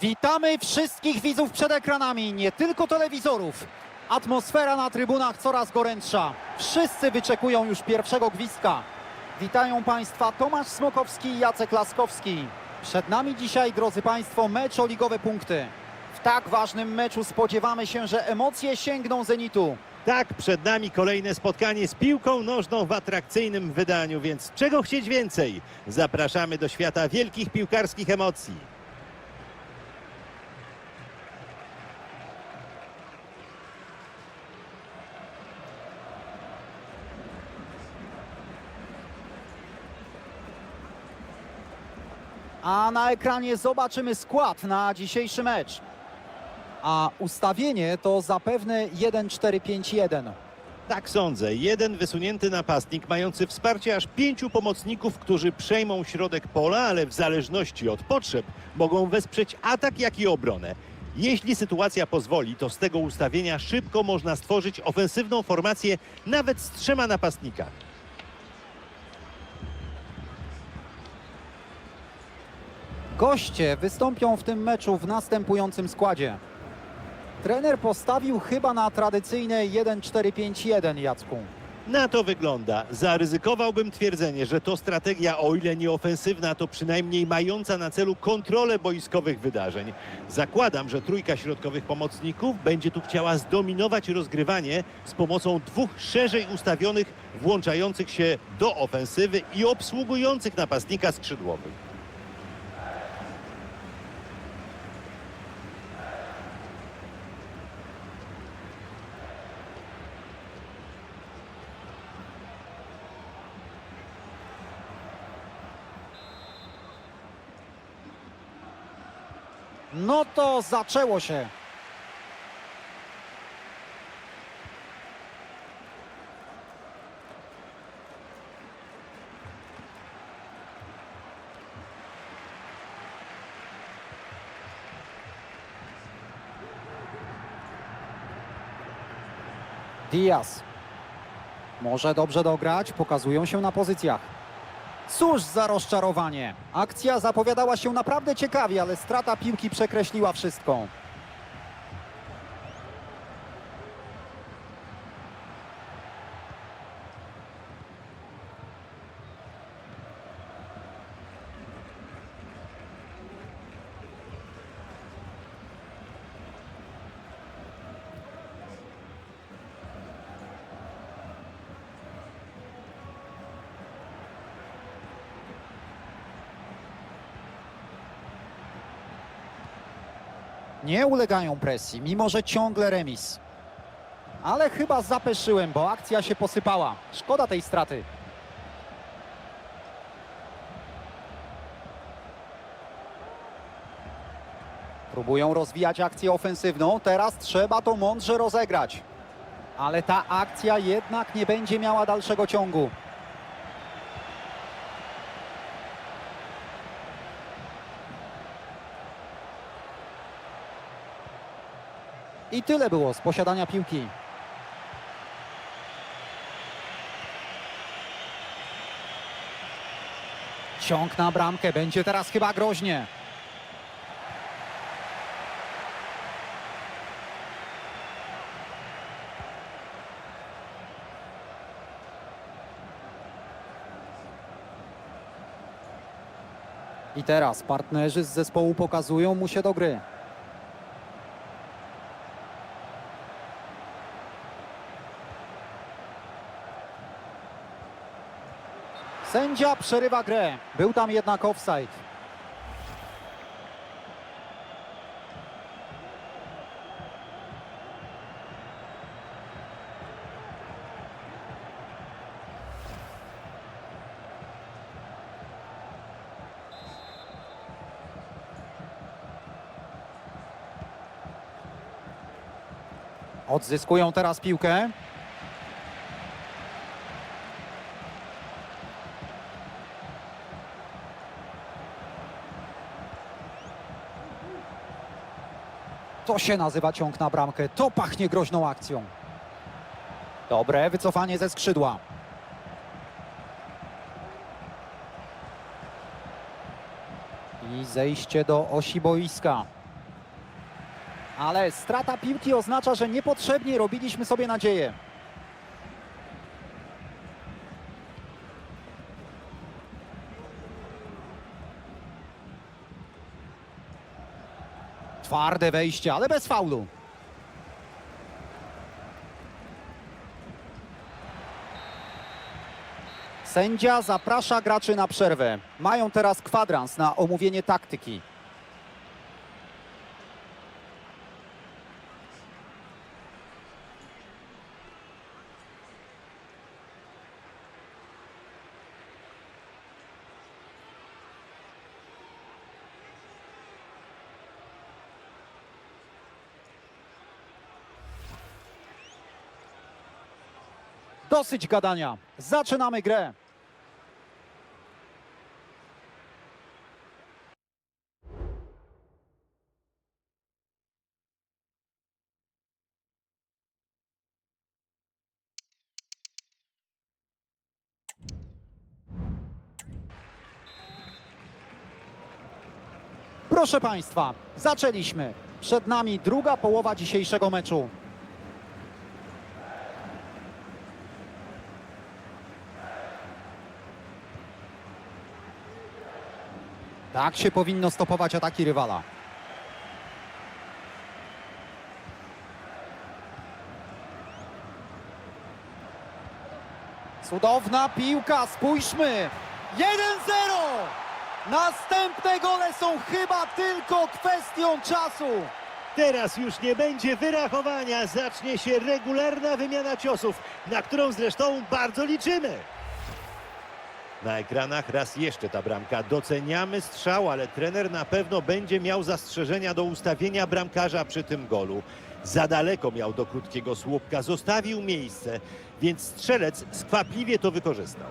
Witamy wszystkich widzów przed ekranami, nie tylko telewizorów. Atmosfera na trybunach coraz gorętsza. Wszyscy wyczekują już pierwszego gwizdka. Witają Państwa Tomasz Smokowski i Jacek Laskowski. Przed nami dzisiaj, drodzy Państwo, mecz o ligowe punkty. W tak ważnym meczu spodziewamy się, że emocje sięgną zenitu. Tak, przed nami kolejne spotkanie z piłką nożną w atrakcyjnym wydaniu, więc czego chcieć więcej? Zapraszamy do świata wielkich piłkarskich emocji. A na ekranie zobaczymy skład na dzisiejszy mecz. A ustawienie to zapewne 1-4-5-1. Tak sądzę, jeden wysunięty napastnik mający wsparcie aż pięciu pomocników, którzy przejmą środek pola, ale w zależności od potrzeb mogą wesprzeć atak jak i obronę. Jeśli sytuacja pozwoli, to z tego ustawienia szybko można stworzyć ofensywną formację nawet z trzema napastnikami. Goście wystąpią w tym meczu w następującym składzie. Trener postawił chyba na tradycyjne 1-4-5-1 Jacku. Na to wygląda. Zaryzykowałbym twierdzenie, że to strategia, o ile nie ofensywna, to przynajmniej mająca na celu kontrolę boiskowych wydarzeń. Zakładam, że trójka środkowych pomocników będzie tu chciała zdominować rozgrywanie z pomocą dwóch szerzej ustawionych, włączających się do ofensywy i obsługujących napastnika skrzydłowych. No to zaczęło się. Diaz. Może dobrze dograć, pokazują się na pozycjach. Cóż za rozczarowanie. Akcja zapowiadała się naprawdę ciekawie, ale strata piłki przekreśliła wszystko. Nie ulegają presji, mimo że ciągle remis. Ale chyba zapeszyłem, bo akcja się posypała. Szkoda tej straty. Próbują rozwijać akcję ofensywną, teraz trzeba to mądrze rozegrać. Ale ta akcja jednak nie będzie miała dalszego ciągu. I tyle było z posiadania piłki. Ciąg na bramkę, będzie teraz chyba groźnie. I teraz partnerzy z zespołu pokazują mu się do gry. Sędzia przerywa grę. Był tam jednak offside. Odzyskują teraz piłkę. To się nazywa ciąg na bramkę. To pachnie groźną akcją. Dobre wycofanie ze skrzydła. I zejście do osi boiska. Ale strata piłki oznacza, że niepotrzebnie robiliśmy sobie nadzieję. Twarde wejście, ale bez faulu. Sędzia zaprasza graczy na przerwę. Mają teraz kwadrans na omówienie taktyki. Dosyć gadania. Zaczynamy grę. Proszę Państwa, zaczęliśmy. Przed nami druga połowa dzisiejszego meczu. Tak się powinno stopować ataki rywala. Cudowna piłka, spójrzmy! 1-0! Następne gole są chyba tylko kwestią czasu. Teraz już nie będzie wyrachowania, zacznie się regularna wymiana ciosów, na którą zresztą bardzo liczymy. Na ekranach raz jeszcze ta bramka. Doceniamy strzał, ale trener na pewno będzie miał zastrzeżenia do ustawienia bramkarza przy tym golu. Za daleko miał do krótkiego słupka, zostawił miejsce, więc strzelec skwapliwie to wykorzystał.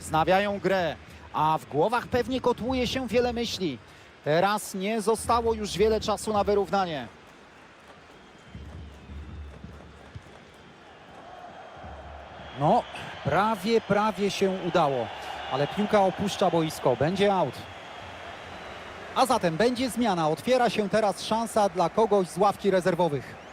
Wznawiają grę, a w głowach pewnie kotłuje się wiele myśli. Teraz nie zostało już wiele czasu na wyrównanie. No, prawie, prawie się udało, ale piłka opuszcza boisko, będzie out. A zatem będzie zmiana, otwiera się teraz szansa dla kogoś z ławki rezerwowych.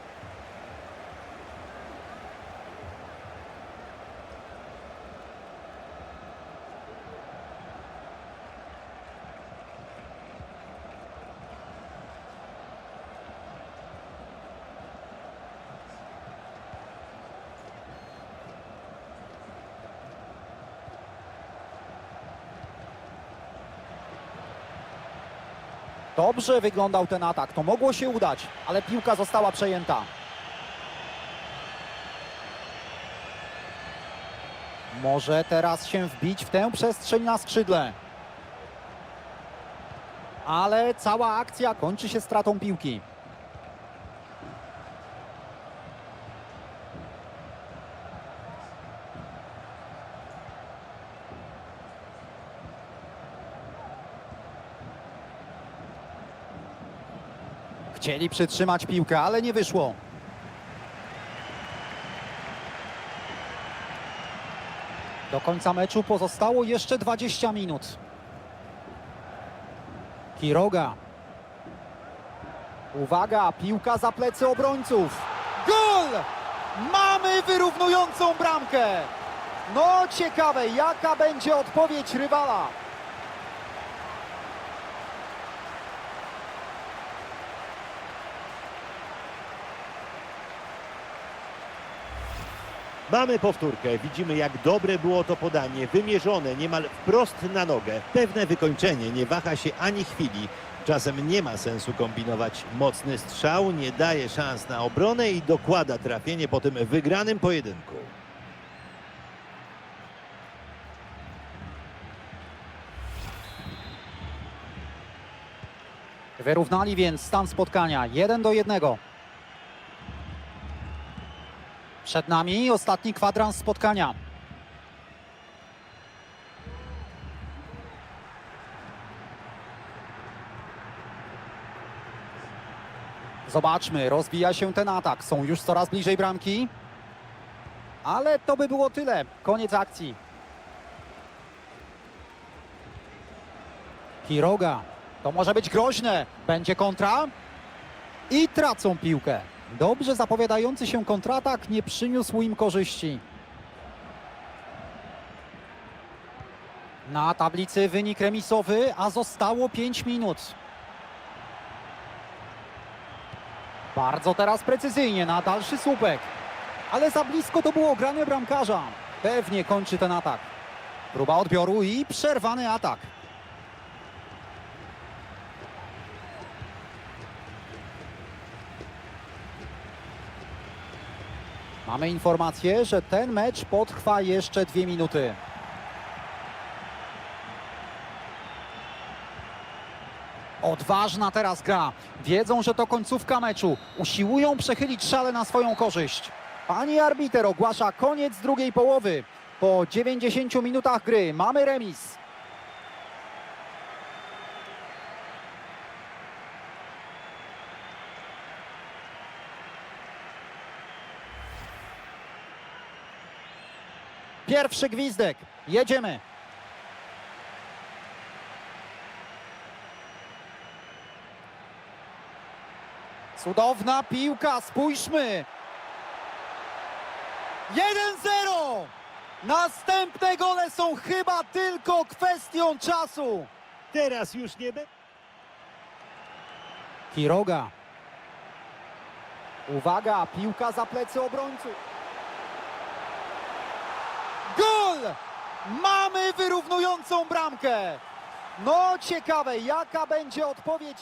Dobrze wyglądał ten atak, to mogło się udać, ale piłka została przejęta. Może teraz się wbić w tę przestrzeń na skrzydle. Ale cała akcja kończy się stratą piłki. Chcieli przytrzymać piłkę, ale nie wyszło. Do końca meczu pozostało jeszcze 20 minut. Kiroga. Uwaga, piłka za plecy obrońców. Gol! Mamy wyrównującą bramkę. No ciekawe, jaka będzie odpowiedź rywala. Mamy powtórkę. Widzimy, jak dobre było to podanie, wymierzone niemal wprost na nogę. Pewne wykończenie nie waha się ani chwili. Czasem nie ma sensu kombinować. Mocny strzał nie daje szans na obronę i dokłada trafienie po tym wygranym pojedynku. Wyrównali więc stan spotkania 1 do 1. Przed nami ostatni kwadrans spotkania. Zobaczmy, rozwija się ten atak. Są już coraz bliżej bramki. Ale to by było tyle. Koniec akcji. Kiroga. To może być groźne. Będzie kontra. I tracą piłkę. Dobrze zapowiadający się kontratak nie przyniósł im korzyści. Na tablicy wynik remisowy, a zostało 5 minut. Bardzo teraz precyzyjnie na dalszy słupek. Ale za blisko to było granie bramkarza. Pewnie kończy ten atak. Próba odbioru i przerwany atak. Mamy informację, że ten mecz potrwa jeszcze dwie minuty. Odważna teraz gra. Wiedzą, że to końcówka meczu. Usiłują przechylić szale na swoją korzyść. Pani arbiter ogłasza koniec drugiej połowy. Po 90 minutach gry mamy remis. Pierwszy gwizdek. Jedziemy. Cudowna piłka, spójrzmy. 1-0. Następne gole są chyba tylko kwestią czasu. Teraz już nie będzie. Kiroga. Uwaga, piłka za plecy obrońców. Gol! Mamy wyrównującą bramkę. No ciekawe, jaka będzie odpowiedź.